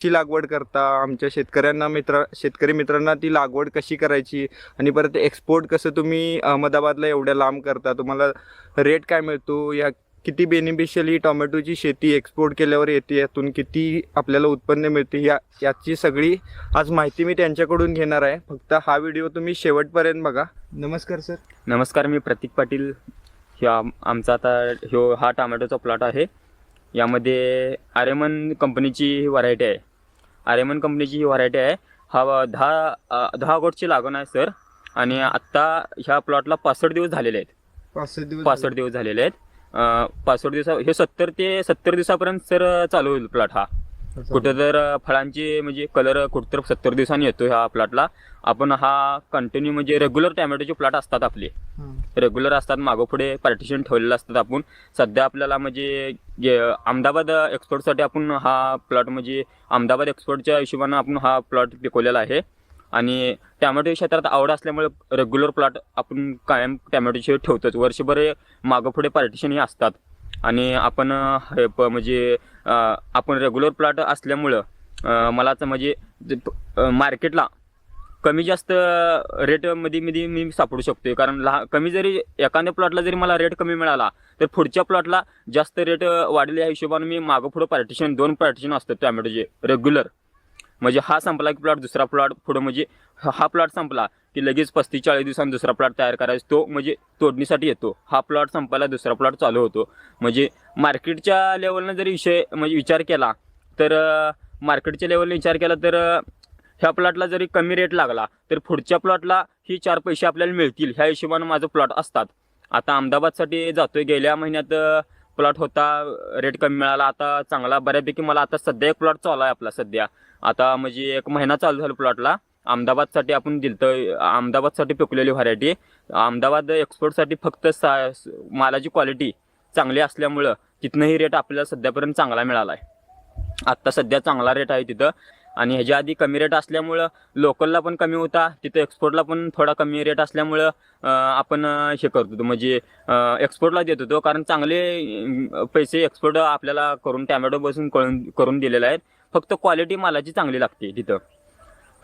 ची लागवड करता आमच्या शेतकऱ्यांना मित्र शेतकरी मित्रांना ती लागवड कशी करायची आणि परत एक्सपोर्ट कसं तुम्ही अहमदाबादला एवढ्या लांब करता तुम्हाला रेट काय मिळतो? या किती बेनिफिशियली टोमॅटोची शेती एक्सपोर्ट केल्यावर येते? यातून किती आपल्याला उत्पन्न मिळते? या याची सगळी आज माहिती मी त्यांच्याकडून घेणार आहे. फक्त हा व्हिडिओ तुम्ही शेवटपर्यंत बघा. नमस्कार सर. नमस्कार मी प्रतीक पाटील. ह्या आम आमचा आता ह्यो हा टोमॅटोचा प्लॉट आहे. यामध्ये आर्यमन कंपनीची व्हरायटी आहे. आर्यमन कंपनीची ही व्हरायटी आहे. हा दहा दहा गोटची लागण आहे सर आणि आत्ता ह्या प्लॉटला पासष्ट दिवस झालेले आहेत. पासष्ट दिवस पासष्ट दिवस झालेले आहेत. पासष्ट दिवसा हे सत्तर ते सत्तर दिवसापर्यंत सर चालू होईल प्लॉट हा. कुठं तर फळांची म्हणजे कलर कुठं तर सत्तर दिवसांनी येतो ह्या प्लॉटला आपण हा कंटिन्यू म्हणजे रेग्युलर टॅमॅटोचे प्लॉट असतात आपले. रेग्युलर असतात मागोपुढे पार्टिशन ठेवलेलं असतात आपण. सध्या आपल्याला म्हणजे जे अहमदाबाद एक्सपोर्टसाठी आपण हा प्लॉट म्हणजे अहमदाबाद एक्सपोर्टच्या हिशोबानं आपण हा प्लॉट पिकवलेला आहे. आणि टॅमॅटो क्षेत्रात आवड असल्यामुळे रेग्युलर प्लॉट आपण कायम टॅमॅटोचे ठेवतोच. वर्षभर मागोपुढे पार्टिशन हे असतात. आणि आपण हे म्हणजे आपण रेग्युलर प्लॉट असल्यामुळं मला तर म्हणजे मार्केटला कमी जास्त रेटमध्ये मध्ये मी सापडू शकतोय. कारण लहा कमी जरी एखाद्या प्लॉटला जरी मला रेट कमी मिळाला तर पुढच्या प्लॉटला जास्त रेट वाढेल या हिशोबाने मी मागं पुढं पार्टिशन दोन पार्टिशन असतात टॅमॅटोचे रेग्युलर म्हणजे हा संपला की प्लॉट दुसरा प्लॉट पुढं म्हणजे हा प्लॉट संपला. की लगेच पस्तीस चाळीस दिवसांनी दुसरा प्लॉट तयार करायचा. तो म्हणजे तोडणीसाठी येतो. हा प्लॉट संपायला दुसरा प्लॉट चालू होतो. म्हणजे मार्केटच्या लेवलनं जरी विषय म्हणजे विचार केला तर मार्केटच्या लेवलने विचार केला तर ह्या प्लॉटला जरी कमी रेट लागला तर पुढच्या प्लॉटला ही चार पैसे आपल्याला मिळतील. ह्या हिशोबानं माझं प्लॉट असतात. आता अहमदाबादसाठी जातोय. गेल्या महिन्यात प्लॉट होता रेट कमी मिळाला. आता चांगला. बऱ्यापैकी मला आता सध्या एक प्लॉट चालू आहे आपला सध्या. आता म्हणजे एक महिना चालू झाला प्लॉटला अहमदाबादसाठी आपण दिलतं अहमदाबादसाठी पिकलेली व्हरायटी अहमदाबाद एक्सपोर्टसाठी फक्त सा मालाची क्वालिटी चांगली असल्यामुळं तिथनंही रेट आपल्याला सध्यापर्यंत चांगला मिळाला आहे आत्ता सध्या चांगला रेट आहे तिथं. आणि ह्याच्या आधी कमी रेट असल्यामुळं लोकलला पण कमी होता तिथं एक्सपोर्टला पण थोडा कमी रेट असल्यामुळं आपण हे करत होतो. म्हणजे एक्सपोर्टला देत होतो कारण चांगले पैसे एक्सपोर्ट आपल्याला करून टॅमॅटो बसून कळून करून दिलेले आहेत. फक्त क्वालिटी मालाची चांगली लागते तिथं.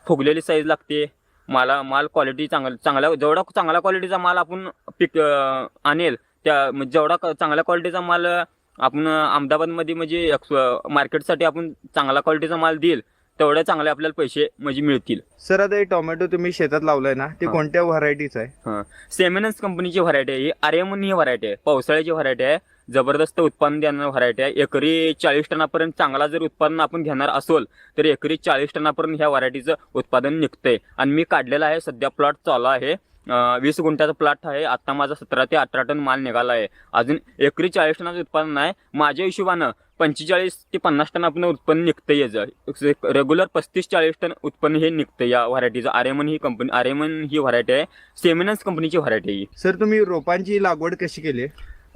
फुगलेली साईज लागते. माला माल क्वालिटी चांगला चांगल्या जेवढा चांगल्या क्वालिटीचा माल आपण पिक आणेल त्या म्हणजे जेवढा चांगल्या क्वालिटीचा माल आपण अहमदाबादमध्ये म्हणजे एक्स मार्केटसाठी आपण चांगला क्वालिटीचा माल देईल तेवढ्या चांगले आपल्याला पैसे म्हणजे मिळतील. सर आता हे टोमॅटो तुम्ही शेतात लावलाय ना ते. कोणत्या व्हरायटीचं आहे? सेमिनन्स कंपनीची व्हरायटी आहे. ही आर्यमन ही व्हरायटी आहे. पावसाळ्याची व्हरायटी आहे. जबरदस्त उत्पन्न देणारी व्हरायटी आहे. एकरी चाळीस टनापर्यंत चांगला जर उत्पन्न आपण घेणार असोल तर एकरी चाळीस टनापर्यंत ह्या व्हरायटीचं उत्पादन निघतंय. आणि मी काढलेलं आहे सध्या प्लॉट चालू आहे. वीस गुंठ्याचा प्लॉट आहे. आता माझा सतरा ते अठरा टन माल निघाला आहे. अजून एकरी चाळीस टनाचं उत्पादन आहे माझ्या हिशोबानं पंचेचाळीस ते पन्नास टन आपण उत्पन्न निघतं याचं. रेग्युलर पस्तीस चाळीस टन उत्पन्न हे निघतं या व्हरायटीचं आरेमन ही कंपनी आरेमन ही व्हरायटी आहे. सेमिनन्स कंपनीची व्हरायटी आहे सर तुम्ही रोपांची लागवड कशी केली?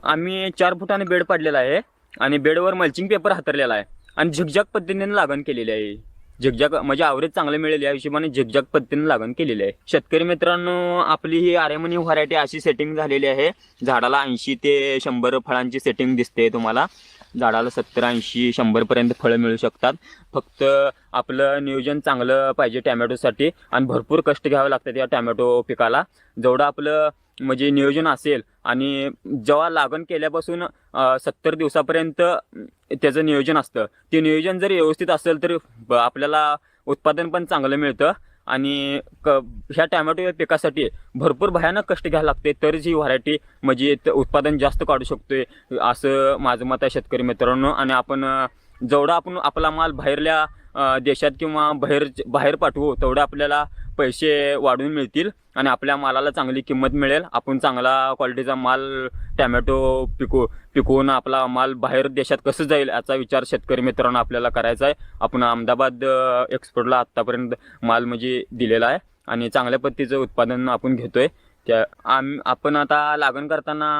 आम्ही चार फुटाने बेड पाडलेला आहे आणि बेडवर मल्चिंग पेपर हातरलेला आहे. आणि झिकझॅक पद्धतीने लागण केलेली आहे. झिकझॅक म्हणजे आवरेज चांगलं मिळेल या हिशोबाने झिकझॅक पद्धतीने लागण केलेली आहे. शेतकरी मित्रांनो आपली ही आरेमनी व्हरायटी अशी सेटिंग झालेली आहे. झाडाला ऐंशी ते शंभर फळांची सेटिंग दिसते तुम्हाला. झाडाला सत्तर ऐंशी शंभरपर्यंत फळं मिळू शकतात. फक्त आपलं नियोजन चांगलं पाहिजे टॅमॅटोसाठी आणि भरपूर कष्ट घ्यावे लागतात या टॅमॅटो पिकाला. जेवढं आपलं म्हणजे नियोजन असेल आणि जेव्हा लागण केल्यापासून सत्तर दिवसापर्यंत त्याचं नियोजन असतं. ते नियोजन जर व्यवस्थित असेल तर ब- आपल्याला उत्पादन पण चांगलं मिळतं. आणि क ह्या टॅमॅटो या पिकासाठी भरपूर भयानक कष्ट घ्यायला लागते. तरच ही व्हरायटी म्हणजे त- उत्पादन जास्त काढू शकतोय असं माझं मत आहे शेतकरी मित्रांनो. आणि आपण जेवढा आपण आपला माल बाहेरल्या देशात किंवा बाहेर बाहेर पाठवू तेवढं आपल्याला पैसे वाढून मिळतील. आणि आपल्या मालाला चांगली किंमत मिळेल. आपण चांगला क्वालिटीचा माल टॅमॅटो पिकू पिकवून आपला माल बाहेर देशात कसं जाईल याचा विचार शेतकरी मित्रांनो आपल्याला करायचा आहे. आपण अहमदाबाद एक्सपोर्टला आत्तापर्यंत माल म्हणजे दिलेला आहे. आणि चांगल्या पद्धतीचं उत्पादन आपण घेतोय. त्या आम आपण आता लागण करताना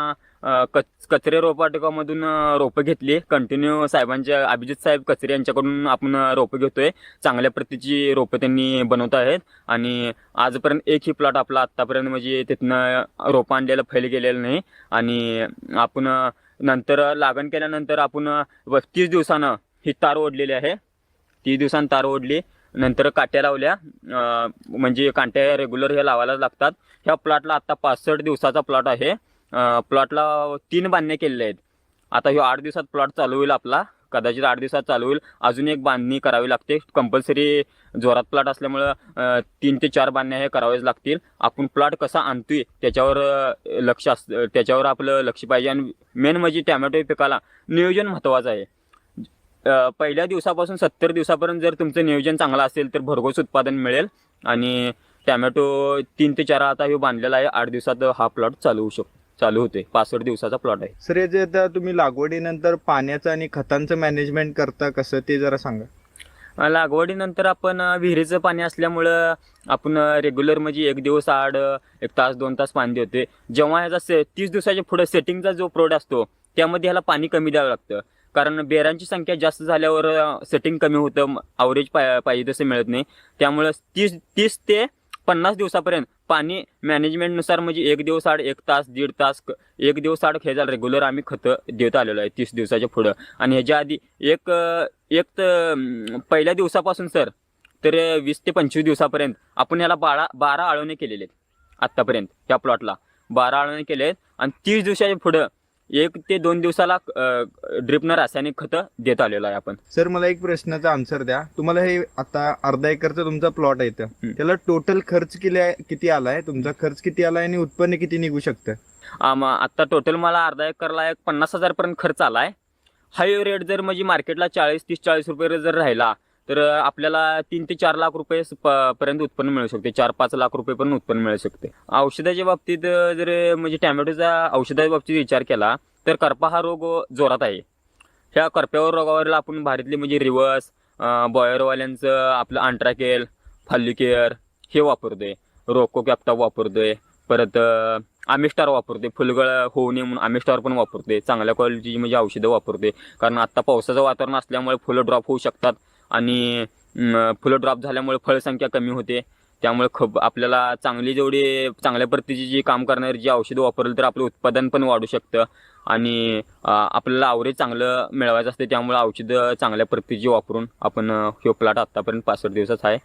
कच कचरे रोपवाटिकामधून रोपं घेतली. कंटिन्यू साहेबांच्या अभिजित साहेब कचरे यांच्याकडून आपण रोपं घेतोय. चांगल्या प्रतीची रोपं त्यांनी बनवत आहेत. आणि आजपर्यंत एकही प्लॉट आपला आत्तापर्यंत म्हणजे तिथनं रोपं आणलेलं फैल गेलेलं नाही. आणि आपण नंतर लागण केल्यानंतर आपण तीस दिवसानं ही तार ओढलेली आहे. तीस दिवसानं तार ओढली. नंतर काट्या लावल्या. म्हणजे कांट्या रेग्युलर हे लावायला लागतात. ह्या प्लॉटला आत्ता पासष्ट दिवसाचा प्लॉट आहे. प्लॉटला तीन बांधण्या केलेल्या आहेत. आता ह्यो आठ दिवसात प्लॉट चालू होईल आपला. कदाचित आठ दिवसात चालू होईल. अजून एक बांधणी करावी लागते. कंपल्सरी जोरात प्लॉट असल्यामुळं तीन ते चार बांधण्या हे करावेच लागतील. आपण प्लॉट कसा आणतोय त्याच्यावर लक्ष अस त्याच्यावर आपलं लक्ष पाहिजे. आणि मेन म्हणजे टॅमॅटो पिकाला नियोजन महत्त्वाचं आहे. पहिल्या दिवसापासून सत्तर दिवसापर्यंत जर तुमचं नियोजन चांगलं असेल तर भरघोस उत्पादन मिळेल. आणि टॅमॅटो तीन ते चार आता हे बांधलेला आहे. आठ दिवसात हा प्लॉट चालू होऊ शकतो. चालू होते. पासष्ट दिवसाचा प्लॉट आहे. सर जे आता तुम्ही लागवडीनंतर पाण्याचं आणि खतांचं मॅनेजमेंट करता कसं ते जरा सांगा. लागवडीनंतर आपण विहिरीचं पाणी असल्यामुळं आपण रेग्युलर म्हणजे एक दिवस आड एक तास दोन तास पाणी देते जेव्हा ह्याचा से तीस दिवसाच्या पुढे सेटिंगचा जो प्रोड असतो त्यामध्ये ह्याला पाणी कमी द्यावं लागतं. कारण बेरांची संख्या जास्त झाल्यावर सेटिंग कमी होतं अवरेज पाहिजे तसं मिळत नाही. त्यामुळं तीस तीस ते पन्नास दिवसापर्यंत पाणी मॅनेजमेंटनुसार म्हणजे एक दिवस आड एक तास दीड तास क- एक दिवस आड हे झालं. रेग्युलर आम्ही खतं देत आलेलो आहे तीस दिवसाच्या पुढं. आणि ह्याच्या आधी एक एक तर, पहिल्या दिवसापासून सर तर वीस ते पंचवीस दिवसापर्यंत आपण याला बारा बारा आळवणे केलेले आहेत आत्तापर्यंत या प्लॉटला बारा आळवणे केले आहेत आणि तीस दिवसाच्या पुढं एक ते दोन दिवसाला ड्रिपनं रासायनिक खतं देत आलेलो आहे आपण. सर मला एक प्रश्नाचा आन्सर द्या. तुम्हाला हे आता अर्धा एकरचा तुमचा प्लॉट आहे इथं. त्याला टोटल खर्च किती आहे किती आलाय? तुमचा खर्च किती आलाय आणि उत्पन्न किती निघू शकतं? आम आता टोटल मला अर्धा एकरला एक पन्नास हजारपर्यंत खर्च आला आहे हाय रेट जर म्हणजे मार्केटला चाळीस तीस चाळीस रुपये जर राहिला तर आपल्याला तीन ते चार लाख रुपये प- पर्यंत उत्पन्न मिळू शकते. चार पाच लाख रुपये पण उत्पन्न मिळू शकते. औषधाच्या बाबतीत जर म्हणजे टॅमॅटोचा औषधाच्या बाबतीत विचार केला तर करपा हा रोग जोरात आहे. ह्या करप्यावर रोगावरला आपण भारतले म्हणजे रिवर्स बॉयरवाल्यांचं आपलं अंट्राकेल फाल्युकेअर हे वापरतोय. रोको कॅप्टॉप वापरतोय. परत अं, आमिस्टार वापरते फुलगळ होऊ नये म्हणून आमिस्टार पण वापरते चांगल्या क्वालिटीची म्हणजे औषधं वापरते कारण आत्ता पावसाचं वातावरण असल्यामुळे फुलं ड्रॉप होऊ शकतात. आणि फुलं ड्रॉप झाल्यामुळे फळसंख्या कमी होते. त्यामुळे खप आपल्याला चांगली जेवढी चांगल्या प्रतीची जी काम करणारी जी औषधं वापरली तर आपलं उत्पादन पण वाढू शकतं. आणि आपल्याला आवरेज चांगलं मिळवायचं असते त्यामुळे औषधं चांगल्या प्रतीची वापरून आपण हे प्लॉट आत्तापर्यंत पासष्ट दिवसाचा आहे.